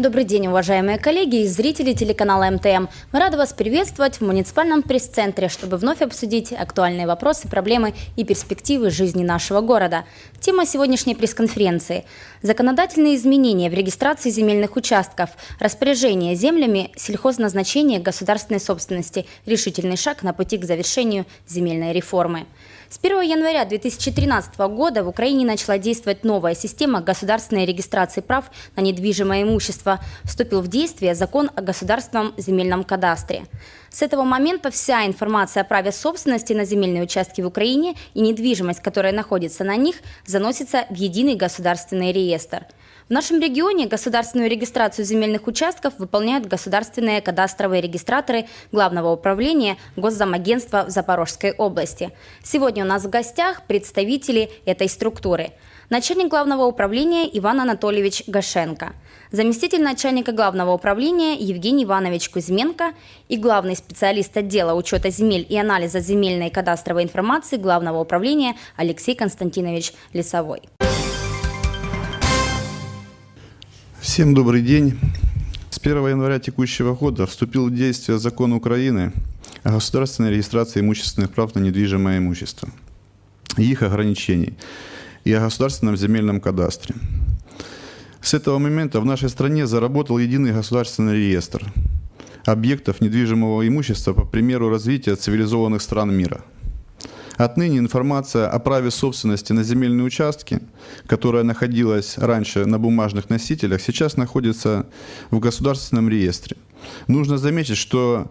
Добрый день, уважаемые коллеги и зрители телеканала МТМ. Мы рады вас приветствовать в муниципальном пресс-центре, чтобы вновь обсудить актуальные вопросы, проблемы и перспективы жизни нашего города. Тема сегодняшней пресс-конференции – законодательные изменения в регистрации земельных участков, распоряжение землями, сельхозназначение государственной собственности, решительный шаг на пути к завершению земельной реформы. С 1 января 2013 года в Украине начала действовать новая система государственной регистрации прав на недвижимое имущество. Вступил в действие закон о государственном земельном кадастре. С этого момента вся информация о праве собственности на земельные участки в Украине и недвижимость, которая находится на них, заносится в единый государственный реестр – в нашем регионе государственную регистрацию земельных участков выполняют государственные кадастровые регистраторы Главного управления Госзамагентства в Запорожской области. Сегодня у нас в гостях представители этой структуры. Начальник Главного управления Иван Анатольевич Гашенко, заместитель начальника Главного управления Евгений Иванович Кузьменко и главный специалист отдела учета земель и анализа земельной кадастровой информации Главного управления Алексей Константинович Лесовой. Всем добрый день. С 1 января текущего года вступил в действие закон Украины о государственной регистрации имущественных прав на недвижимое имущество их ограничений и о государственном земельном кадастре. С этого момента в нашей стране заработал единый государственный реестр объектов недвижимого имущества по примеру развития цивилизованных стран мира – Отныне информация о праве собственности на земельные участки, которая находилась раньше на бумажных носителях, сейчас находится в государственном реестре. Нужно заметить, что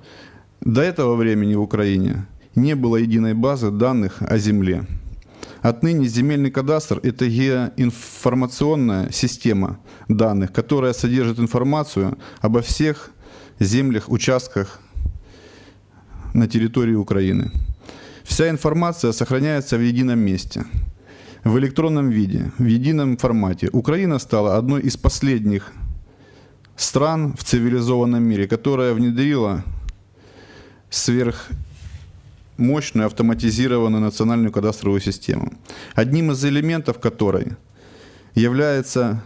до этого времени в Украине не было единой базы данных о земле. Отныне земельный кадастр – это геоинформационная система данных, которая содержит информацию обо всех землях, участках на территории Украины. Вся информация сохраняется в едином месте, в электронном виде, в едином формате. Украина стала одной из последних стран в цивилизованном мире, которая внедрила сверхмощную автоматизированную национальную кадастровую систему, одним из элементов которой является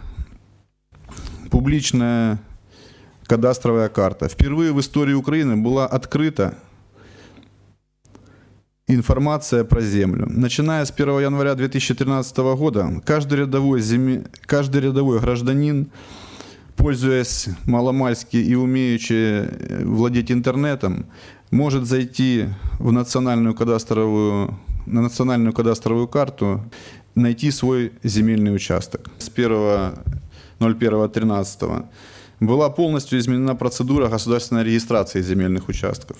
публичная кадастровая карта. Впервые в истории Украины была открыта Информация про землю. Начиная с 1 января 2013 года, каждый рядовой, земи... каждый рядовой гражданин, пользуясь маломальски и умеючи э, владеть интернетом, может зайти в национальную кадастровую, на национальную кадастровую карту, найти свой земельный участок. С 1.01.13 была полностью изменена процедура государственной регистрации земельных участков.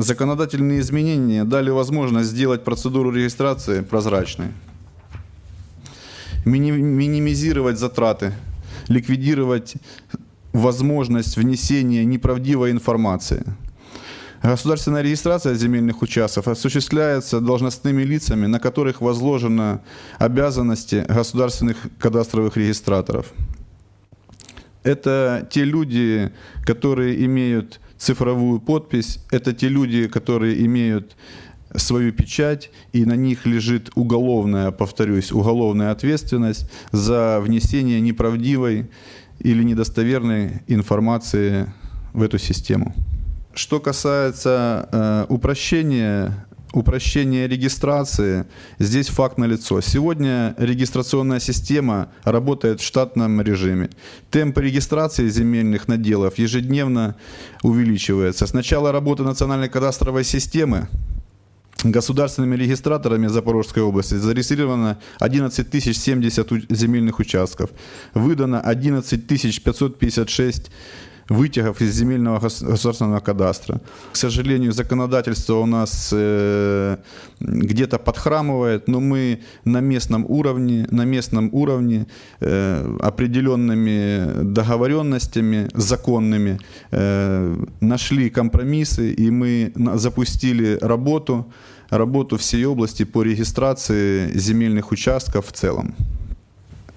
Законодательные изменения дали возможность сделать процедуру регистрации прозрачной, минимизировать затраты, ликвидировать возможность внесения неправдивой информации. Государственная регистрация земельных участков осуществляется должностными лицами, на которых возложены обязанности государственных кадастровых регистраторов. Это те люди, которые имеют цифровую подпись. Это те люди, которые имеют свою печать, и на них лежит уголовная, повторюсь, уголовная ответственность за внесение неправдивой или недостоверной информации в эту систему. Что касается э, упрощения упрощение регистрации, здесь факт налицо. Сегодня регистрационная система работает в штатном режиме. Темп регистрации земельных наделов ежедневно увеличивается. С начала работы национальной кадастровой системы государственными регистраторами Запорожской области зарегистрировано 11 070 земельных участков. Выдано 11 556 вытягов из земельного государственного кадастра. К сожалению, законодательство у нас э, где-то подхрамывает, но мы на местном уровне, на местном уровне э, определенными договоренностями законными э, нашли компромиссы, и мы запустили работу, работу всей области по регистрации земельных участков в целом.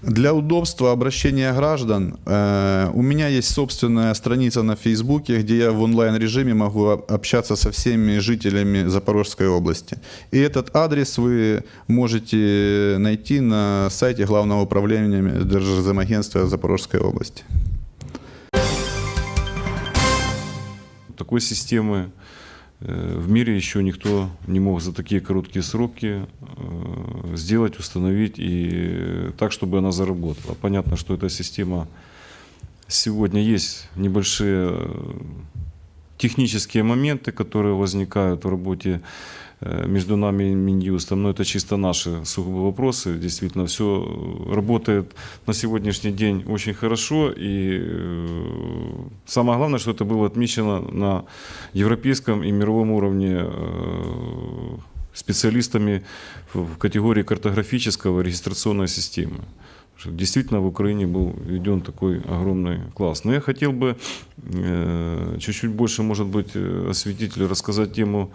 Для удобства обращения граждан э, у меня есть собственная страница на Фейсбуке, где я в онлайн-режиме могу общаться со всеми жителями Запорожской области. И этот адрес вы можете найти на сайте Главного управления Держземагентства Запорожской области. Такой системы в мире еще никто не мог за такие короткие сроки э, сделать, установить и так, чтобы она заработала. Понятно, что эта система сегодня есть небольшие э, технические моменты, которые возникают в работе э, между нами и Минюстом, но это чисто наши сугубо вопросы. Действительно, все работает на сегодняшний день очень хорошо, и э, самое главное, что это было отмечено на европейском и мировом уровне э, специалистами в категории картографического регистрационной системы. Действительно, в Украине был введен такой огромный класс. Но я хотел бы э, чуть-чуть больше, может быть, э, осветить или рассказать тему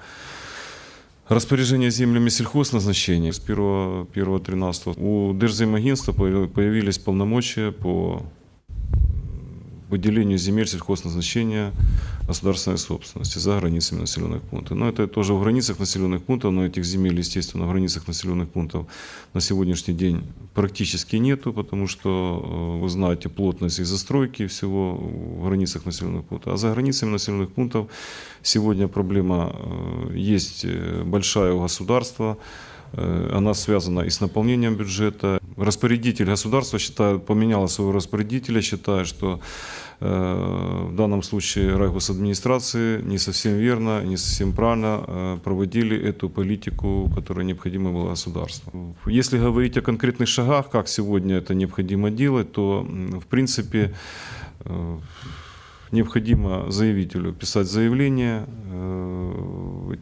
распоряжения землями сельхозназначения. С 1.13 у Держземагентства появи- появились полномочия по выделению земель сельхозназначения государственной собственности за границами населенных пунктов. Но это тоже в границах населенных пунктов, но этих земель, естественно, в границах населенных пунктов на сегодняшний день практически нету, потому что, э, вы знаете, плотность и застройки всего в границах населенных пунктов. А за границами населенных пунктов сегодня проблема э, есть э, большая у государства, она связана и с наполнением бюджета. Распорядитель государства считает, поменяла своего распорядителя, считает, что э, в данном случае райгосадминистрации не совсем верно, не совсем правильно э, проводили эту политику, которая необходима была государству. Если говорить о конкретных шагах, как сегодня это необходимо делать, то, в принципе, э, необходимо заявителю писать заявление. Э,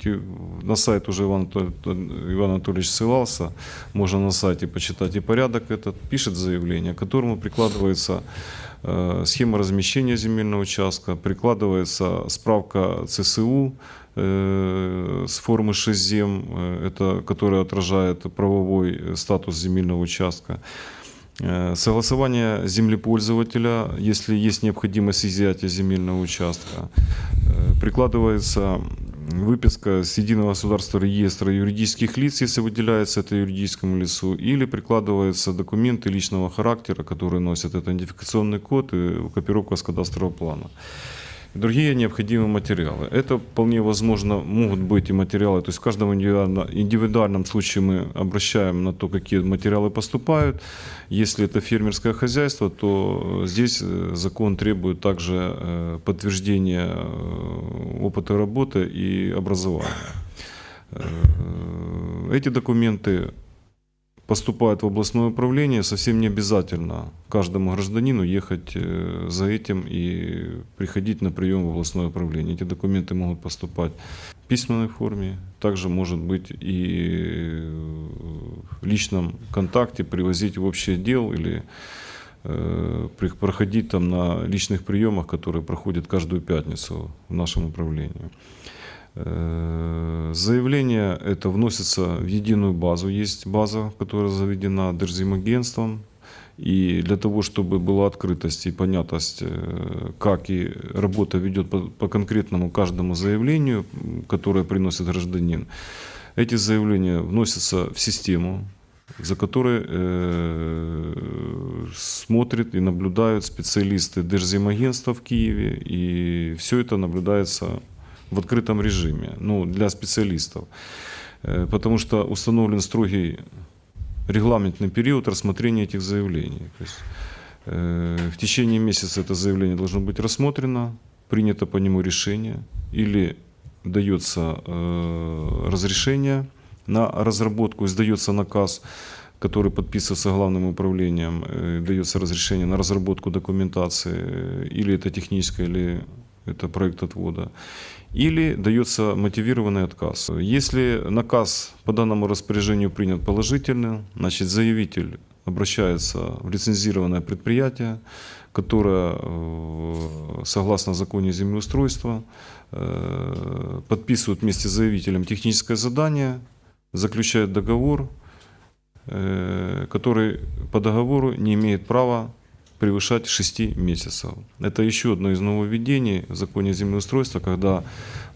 На сайт уже Иван, Иван Анатольевич ссылался. Можно на сайте почитать и порядок этот. Пишет заявление, к которому прикладывается э, схема размещения земельного участка, прикладывается справка ЦСУ э, с формы 6 зем, это, которая отражает правовой статус земельного участка. Э, Согласование землепользователя, если есть необходимость изъятия земельного участка. Э, Прикладывается выписка с единого государственного реестра юридических лиц, если выделяется это юридическому лицу, или прикладываются документы личного характера, которые носят идентификационный код и копировка с кадастрового плана другие необходимые материалы. Это вполне возможно могут быть и материалы, то есть в каждом индивидуально- индивидуальном случае мы обращаем на то, какие материалы поступают. Если это фермерское хозяйство, то здесь э, закон требует также э, подтверждения э, опыта работы и образования. Э, Эти документы поступают в областное управление, совсем не обязательно каждому гражданину ехать э, за этим и приходить на прием в областное управление. Эти документы могут поступать в письменной форме, также может быть и в личном контакте привозить в общий отдел или э, проходить там на личных приемах, которые проходят каждую пятницу в нашем управлении. Э, Заявление это вносится в единую базу. Есть база, которая заведена Держземагентством. И для того, чтобы была открытость и понятность, э, как и работа ведет по, по конкретному каждому заявлению, которое приносит гражданин, эти заявления вносятся в систему, за которой э, смотрят и наблюдают специалисты Держземагентства в Киеве. И все это наблюдается в открытом режиме, ну, для специалистов. Э, Потому что установлен строгий регламентный период рассмотрения этих заявлений. То есть, э, в течение месяца это заявление должно быть рассмотрено, принято по нему решение или дается э, разрешение на разработку, издается наказ, который подписывается главным управлением, э, дается разрешение на разработку документации, э, или это техническое, или это проект отвода, или дается мотивированный отказ. Если наказ по данному распоряжению принят положительно, значит заявитель обращается в лицензированное предприятие, которое, э, согласно законе землеустройства, э, подписывает вместе с заявителем техническое задание, заключает договор, э, который по договору не имеет права превышать 6 месяцев. Это еще одно из нововведений в законе землеустройства, когда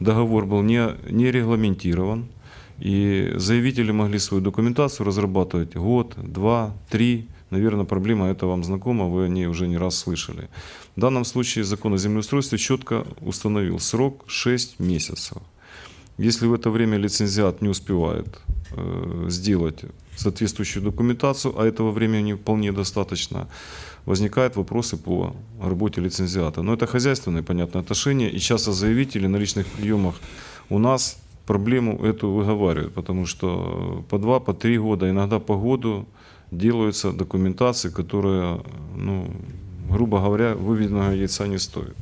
договор был не, не регламентирован, и заявители могли свою документацию разрабатывать год, два, три, Наверное, проблема эта вам знакома, вы о ней уже не раз слышали. В данном случае закон о землеустройстве четко установил срок 6 месяцев. Если в это время лицензиат не успевает э, сделать соответствующую документацию, а этого времени вполне достаточно, возникают вопросы по работе лицензиата. Но это хозяйственные, понятно, отношения, и часто заявители на личных приемах у нас проблему эту выговаривают, потому что по два, по три года, иногда по году делаются документации, которые, ну, грубо говоря, выведенного яйца не стоят.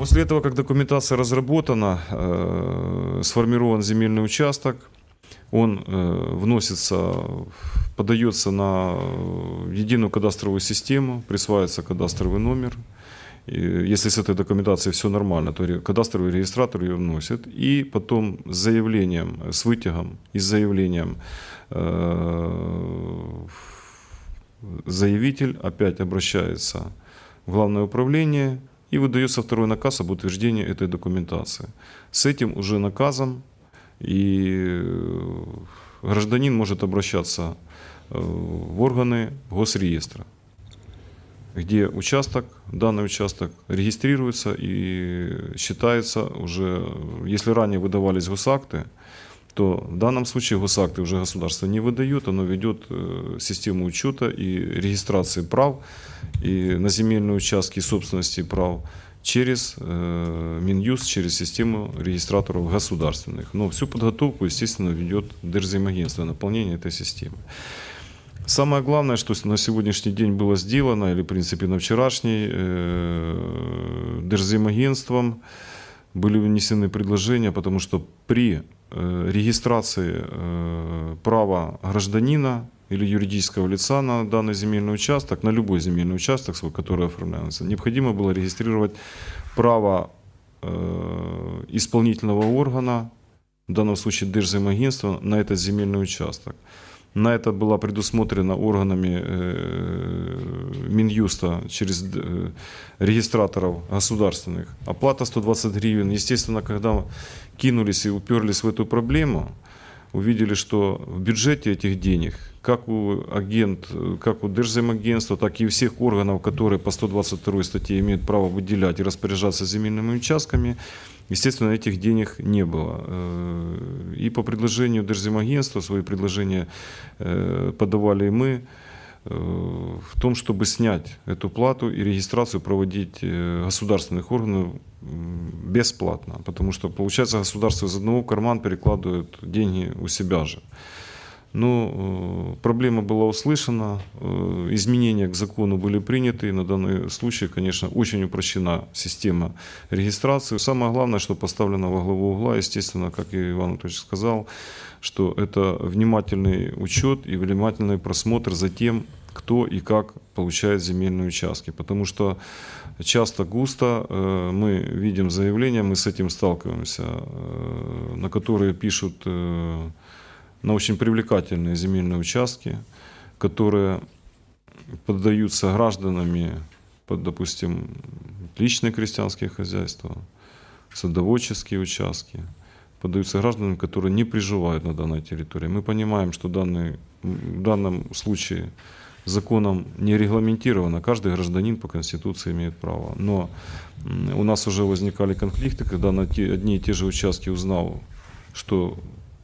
После этого, как документация разработана, э, сформирован земельный участок, он э, вносится, подается на единую кадастровую систему, присваивается кадастровый номер. И если с этой документацией все нормально, то кадастровый регистратор ее вносит. И потом с заявлением, с вытягом и с заявлением э, заявитель опять обращается в главное управление и выдается второй наказ об утверждении этой документации. С этим уже наказом и э, гражданин может обращаться э, в органы госреестра, где участок, данный участок регистрируется и считается уже, если ранее выдавались госакты, то в данном случае госакты уже государство не выдает, оно ведет э, систему учета и регистрации прав и на земельные участки собственности прав через э, Минюст, через систему регистраторов государственных. Но всю подготовку, естественно, ведет Держземагентство, наполнение этой системы. Самое главное, что на сегодняшний день было сделано, или, в принципе, на вчерашний, э, Держземагентством были внесены предложения, потому что при э, регистрации э, права гражданина или юридического лица на данный земельный участок, на любой земельный участок, который оформляется, необходимо было регистрировать право э, исполнительного органа, в данном случае Держземагентства, на этот земельный участок. На это была предусмотрена органами э, Минюста через э, регистраторов государственных. Оплата 120 гривен. Естественно, когда кинулись и уперлись в эту проблему, увидели, что в бюджете этих денег, как у агент, э, как у Держземагентства, так и у всех органов, которые по 122 статье имеют право выделять и распоряжаться земельными участками, естественно, этих денег не было. И по предложению Держземагентства, свои предложения э, подавали и мы, э, в том, чтобы снять эту плату и регистрацию проводить э, государственных органов бесплатно, потому что, получается, государство из одного в карман перекладывает деньги у себя же. Но э, проблема была услышана, э, изменения к закону были приняты, и на данный случай, конечно, очень упрощена система регистрации. Самое главное, что поставлено во главу угла, естественно, как и Иван Анатольевич сказал, что это внимательный учет и внимательный просмотр за тем, кто и как получает земельные участки. Потому что часто густо э, мы видим заявления, мы с этим сталкиваемся, на которые пишут на очень привлекательные земельные участки, которые поддаются гражданами под, допустим, личные крестьянские хозяйства, садоводческие участки, поддаются гражданам, которые не приживают на данной территории. Мы понимаем, что данный, в данном случае законом не регламентировано, каждый гражданин по Конституции имеет право. Но у нас уже возникали конфликты, когда на те, одни и те же участки узнал, что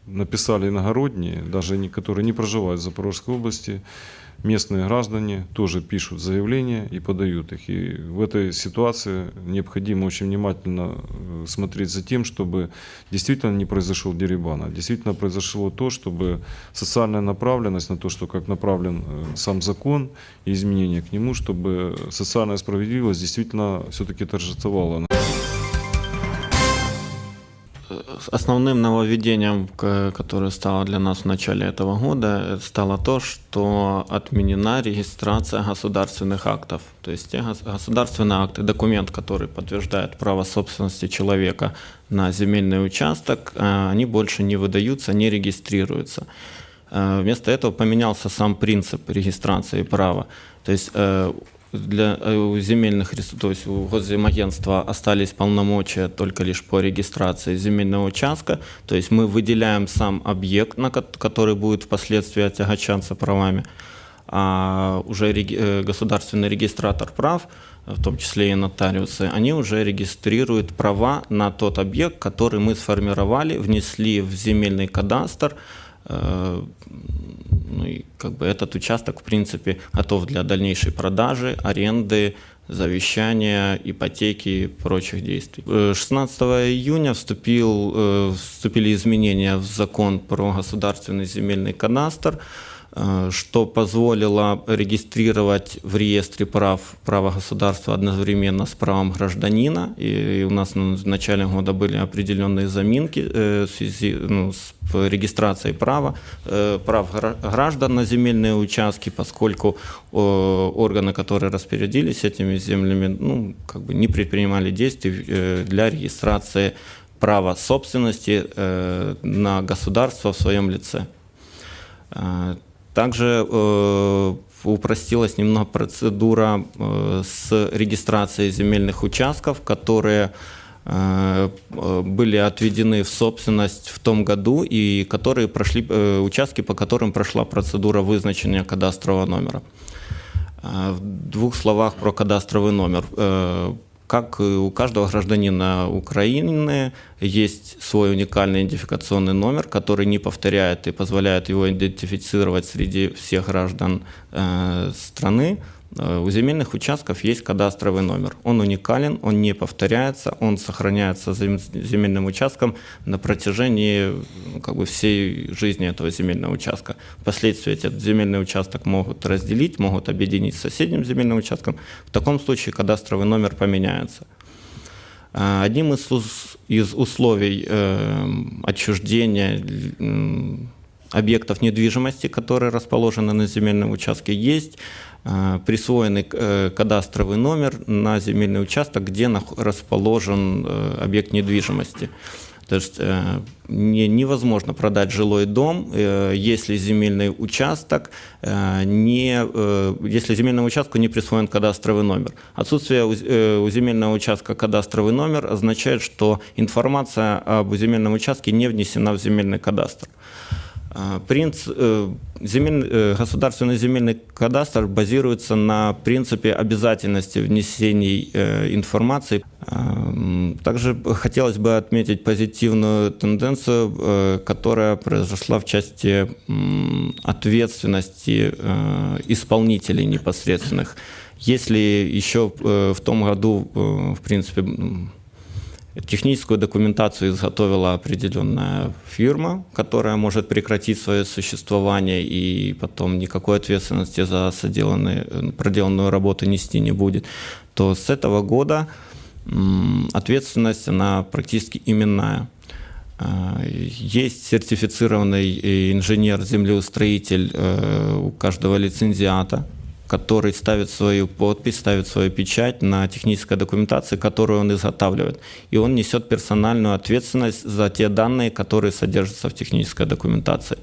написали иногородние, даже они, которые не проживают в Запорожской области, местные граждане тоже пишут заявления и подают их. И в этой ситуации необходимо очень внимательно э, смотреть за тем, чтобы действительно не произошел деребан, а действительно произошло то, чтобы социальная направленность на то, что как направлен э, сам закон и изменения к нему, чтобы социальная справедливость действительно все-таки торжествовала. Основным нововведением, которое стало для нас в начале этого года, стало то, что отменена регистрация государственных актов. То есть те гос- государственные акты, документ, который подтверждает право собственности человека на земельный участок, э, они больше не выдаются, не регистрируются. Э, Вместо этого поменялся сам принцип регистрации права. То есть э, для э, земельных, то есть у госземагентства остались полномочия только лишь по регистрации земельного участка. То есть мы выделяем сам объект, на ко- который будет впоследствии отягочаться правами. а уже э, государственный регистратор прав, в том числе и нотариусы, они уже регистрируют права на тот объект, который мы сформировали, внесли в земельный кадастр, Э, ну и как бы этот участок, в принципе, готов для дальнейшей продажи, аренды, завещания, ипотеки и прочих действий. Э, 16 июня вступил, э, вступили изменения в закон про государственный земельный кадастр, э, что позволило регистрировать в реестре прав права государства одновременно с правом гражданина. И у нас на- начале года были определенные заминки э, в связи ну, с регистрацией права, э, прав гра- граждан на земельные участки, поскольку э, органы, которые распорядились этими землями, ну, как бы не предпринимали действий э, для регистрации права собственности э, на государство в своем лице. Также э, упростилась немного процедура э, с регистрацией земельных участков, которые э, были отведены в собственность в том году и которые прошли, участки, по которым прошла процедура вызначения кадастрового номера. В двух словах про кадастровый номер. Э, Как и у каждого гражданина Украины есть свой уникальный идентификационный номер, который не повторяет и позволяет его идентифицировать среди всех граждан э, страны. Э, У земельных участков есть кадастровый номер. Он уникален, он не повторяется, он сохраняется зем- земельным участком на протяжении ну, как бы, всей жизни этого земельного участка. Впоследствии этот земельный участок могут разделить, могут объединить с соседним земельным участком. В таком случае кадастровый номер поменяется. А, Одним из, из условий э, отчуждения объектов недвижимости, которые расположены на земельном участке, есть э, присвоенный э, кадастровый номер на земельный участок, где расположен э, объект недвижимости. То есть не, невозможно продать жилой дом, если земельный участок не, если земельному участку не присвоен кадастровый номер. Отсутствие у земельного участка кадастровый номер означает, что информация об земельном участке не внесена в земельный кадастр. А, Принц, э, земель- э, государственный земельный кадастр базируется на принципе обязательности внесений э, информации. А, м, Также хотелось бы отметить позитивную тенденцию, э, которая произошла в части ответственности э, исполнителей непосредственных. Если еще э, в том году, э, в принципе, Техническую документацию изготовила определенная фирма, которая может прекратить свое существование и потом никакой ответственности за проделанную работу нести не будет, то с этого года ответственность, она практически именная. А, Есть сертифицированный э, инженер-землеустроитель э, у каждого лицензиата, который ставит свою подпись, ставит свою печать на технической документации, которую он изготавливает. И он несет персональную ответственность за те данные, которые содержатся в технической документации.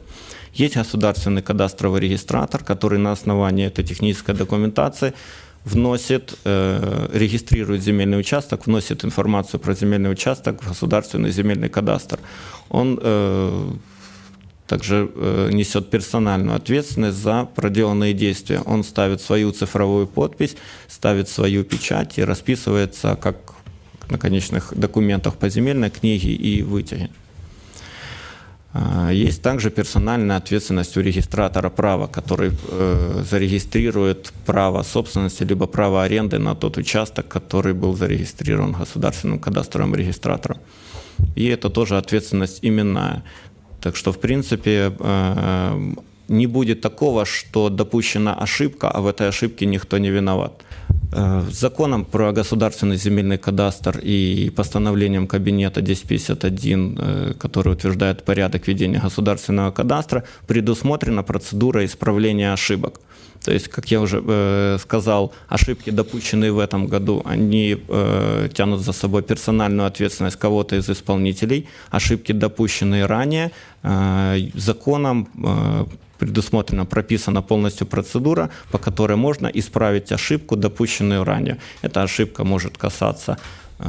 Есть государственный кадастровый регистратор, который на основании этой технической документации вносит, э, регистрирует земельный участок, вносит информацию про земельный участок в государственный земельный кадастр. Он э, также э, несет персональную ответственность за проделанные действия. Он ставит свою цифровую подпись, ставит свою печать и расписывается как на конечных документах по земельной книге и вытяге. А, Есть также персональная ответственность у регистратора права, который э, зарегистрирует право собственности либо право аренды на тот участок, который был зарегистрирован государственным кадастровым регистратором. И это тоже ответственность именная. Так что, в принципе, э, не будет такого, что допущена ошибка, а в этой ошибке никто не виноват. Э, Законом про государственный земельный кадастр и постановлением Кабинета 1051, э, который утверждает порядок ведения государственного кадастра, предусмотрена процедура исправления ошибок. То есть, как я уже э, сказал, ошибки, допущенные в этом году, они э, тянут за собой персональную ответственность кого-то из исполнителей. Ошибки, допущенные ранее, э, законом э, предусмотрена, прописана полностью процедура, по которой можно исправить ошибку, допущенную ранее. Эта ошибка может касаться э,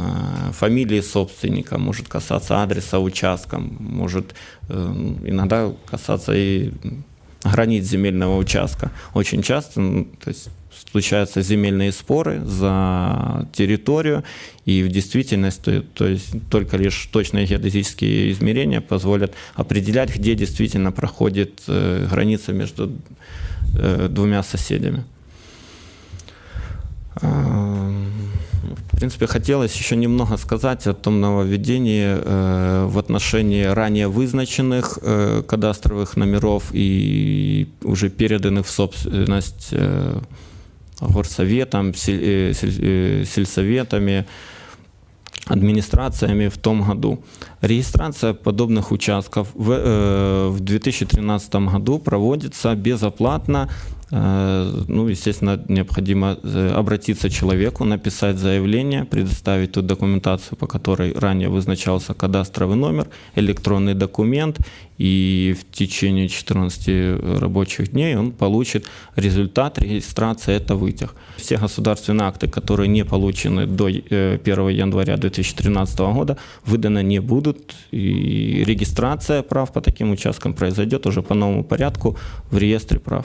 фамилии собственника, может касаться адреса участка, может э, иногда касаться и границ земельного участка. Очень часто ну, то есть, случаются земельные споры за территорию, и в действительности то, есть только лишь точные геодезические измерения позволят определять, где действительно проходит э, граница между э, двумя соседями. В принципе, хотелось еще немного сказать о том нововведении э, в отношении ранее вызначенных э, кадастровых номеров и уже переданных в собственность э, горсоветом, сель- э, сель- э, сельсоветами, администрациями в том году. Регистрация подобных участков в, э, в 2013 году проводится безоплатно. Э, ну, естественно, необходимо э, обратиться к человеку, написать заявление, предоставить ту документацию, по которой ранее вызначался кадастровый номер, электронный документ, и в течение 14 рабочих дней он получит результат регистрации, это вытяг. Все государственные акты, которые не получены до э, 1 января 2013 года, выданы не будут, и регистрация прав по таким участкам произойдет уже по новому порядку в реестре прав.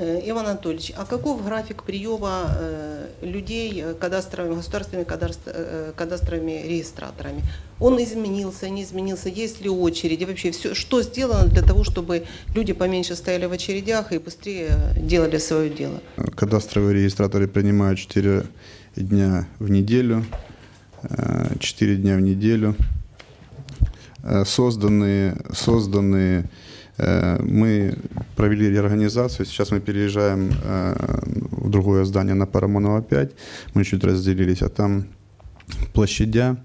Э, Иван Анатольевич, а каков график приема э, людей э, кадастровыми, государственными кадаст- кадастровыми регистраторами? Он изменился, не изменился? Есть ли очереди? Вообще, все, что сделано для того, чтобы люди поменьше стояли в очередях и быстрее делали свое дело? Кадастровые регистраторы принимают 4 дня в неделю, 4 дня в неделю. Созданные э, мы провели реорганизацию, сейчас мы переезжаем э, в другое здание на Парамонова 5, мы чуть разделились, а там площадя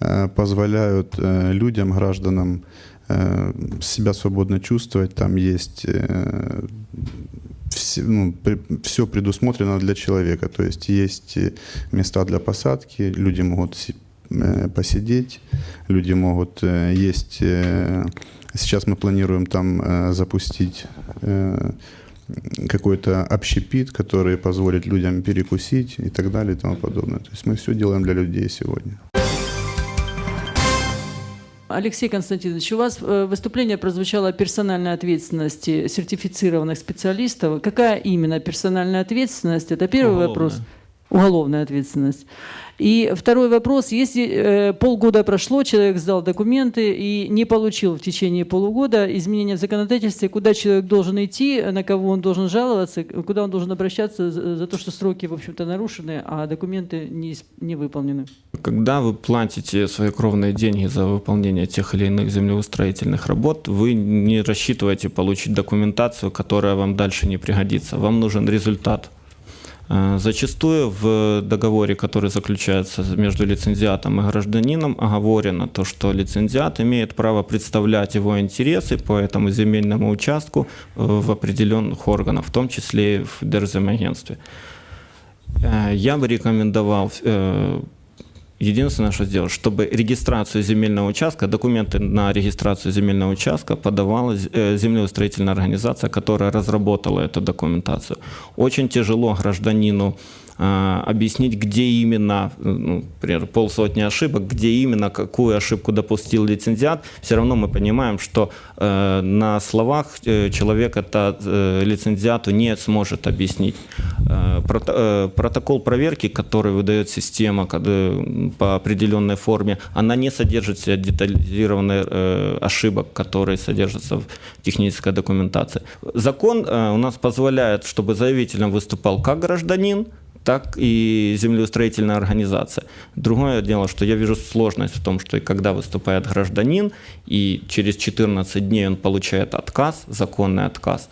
э, позволяют э, людям, гражданам э, себя свободно чувствовать, там есть э, все, ну, все предусмотрено для человека. То есть есть э, места для посадки, люди могут э, посидеть, люди могут э, есть. э, Сейчас мы планируем там э, запустить э, какой-то общепит, который позволит людям перекусить и так далее и тому подобное. То есть мы все делаем для людей сегодня. Алексей Константинович, у вас э, выступление прозвучало о персональной ответственности сертифицированных специалистов. Какая именно персональная ответственность? Это первый Уголовная. вопрос. Уголовная ответственность. И второй вопрос. Если э, полгода прошло, человек сдал документы и не получил в течение полугода изменения в законодательстве, куда человек должен идти, на кого он должен жаловаться, куда он должен обращаться за, то, что сроки, в общем-то, нарушены, а документы не, не выполнены? Когда вы платите свои кровные деньги за выполнение тех или иных землеустроительных работ, вы не рассчитываете получить документацию, которая вам дальше не пригодится. Вам нужен результат. Э, Зачастую в договоре, который заключается между лицензиатом и гражданином, оговорено то, что лицензиат имеет право представлять его интересы по этому земельному участку э, в определенных органах, в том числе и в Держземагентстве. Э, Я бы рекомендовал Единственное, что сделать, чтобы регистрацию земельного участка, документы на регистрацию земельного участка подавала э, землеустроительная организация, которая разработала эту документацию. Очень тяжело гражданину а, объяснить, где именно, э, ну, например, полсотни ошибок, где именно, какую ошибку допустил лицензиат. Все равно мы понимаем, что э, на словах э, человек это э, лицензиату не сможет объяснить. Э, прото- э, протокол проверки, который выдает система когда, по определенной форме, она не содержит в себе детализированных э, ошибок, которые содержатся в технической документации. Закон э, у нас позволяет, чтобы заявителем выступал как гражданин, так и землеустроительная организация. Другое дело, что я вижу сложность в том, что и когда выступает гражданин, и через 14 дней он получает отказ, законный отказ,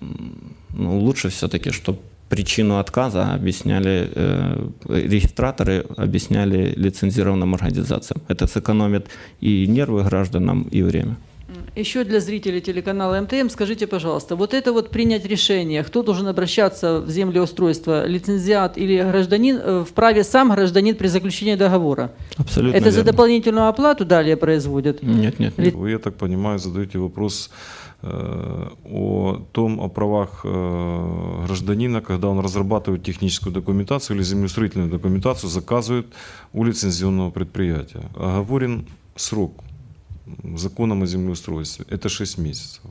ну, лучше все-таки, чтобы причину отказа объясняли э, регистраторы, объясняли лицензированным организациям. Это сэкономит и нервы гражданам, и время. Еще для зрителей телеканала МТМ скажите, пожалуйста, вот это вот принять решение, кто должен обращаться в землеустройство, лицензиат или гражданин, э, вправе сам гражданин при заключении договора? Абсолютно это за верно. дополнительную оплату далее производят? Нет, нет, нет. Вы, я так понимаю, задаете вопрос э, о том, о правах э, гражданина, когда он разрабатывает техническую документацию или землеустроительную документацию, заказывает у лицензионного предприятия. Оговорен срок законом о землеустройстве, это 6 месяцев.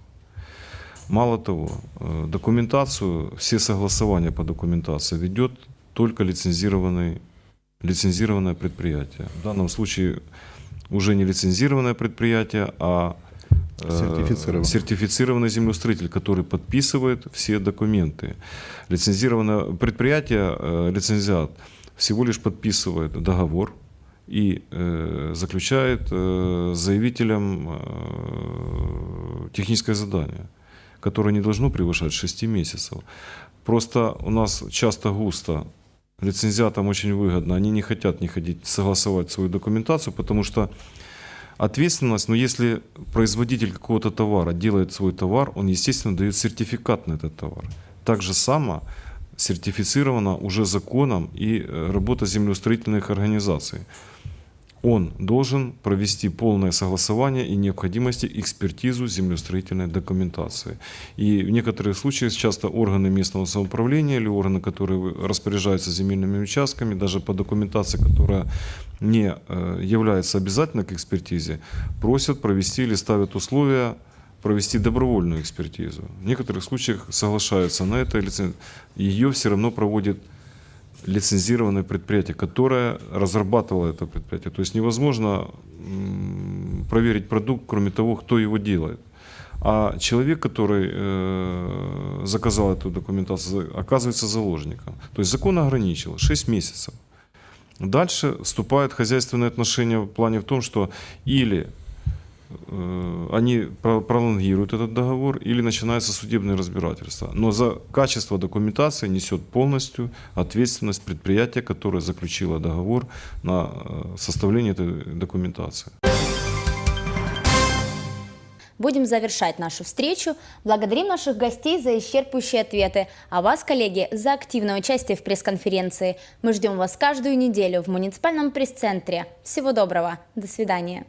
Мало того, э, документацию, все согласования по документации ведет только лицензированный, лицензированное предприятие. В данном случае уже не лицензированное предприятие, а э, Сертифицированное. сертифицированный землеустроитель, который подписывает все документы. Лицензированное предприятие, э, лицензиат, всего лишь подписывает договор и э, заключает э, с заявителем э, техническое задание, которое не должно превышать 6 месяцев. Просто у нас часто густо лицензиатам очень выгодно, они не хотят не ходить согласовать свою документацию, потому что ответственность, но если производитель какого-то товара делает свой товар, он, естественно, дает сертификат на этот товар. Так же само сертифицирована уже законом и э, работа землеустроительных организаций. Он должен провести полное согласование и необходимости экспертизу землеустроительной документации. И в некоторых случаях часто органы местного самоуправления или органы, которые распоряжаются земельными участками, даже по документации, которая не э, является обязательной к экспертизе, просят провести или ставят условия провести добровольную экспертизу. В некоторых случаях соглашаются на это, лицен- ее все равно проводит лицензированное предприятие, которое разрабатывало это предприятие. То есть невозможно проверить продукт, кроме того, кто его делает. А человек, который э, заказал эту документацию, оказывается заложником. То есть закон ограничил 6 месяцев. Дальше вступают хозяйственные отношения в плане в том, что или они про- пролонгируют этот договор или начинается судебное разбирательство. Но за качество документации несет полностью ответственность предприятия, которое заключило договор на э, составление этой документации. Будем завершать нашу встречу. Благодарим наших гостей за исчерпывающие ответы, а вас, коллеги, за активное участие в пресс-конференции. Мы ждем вас каждую неделю в муниципальном пресс-центре. Всего доброго. До свидания.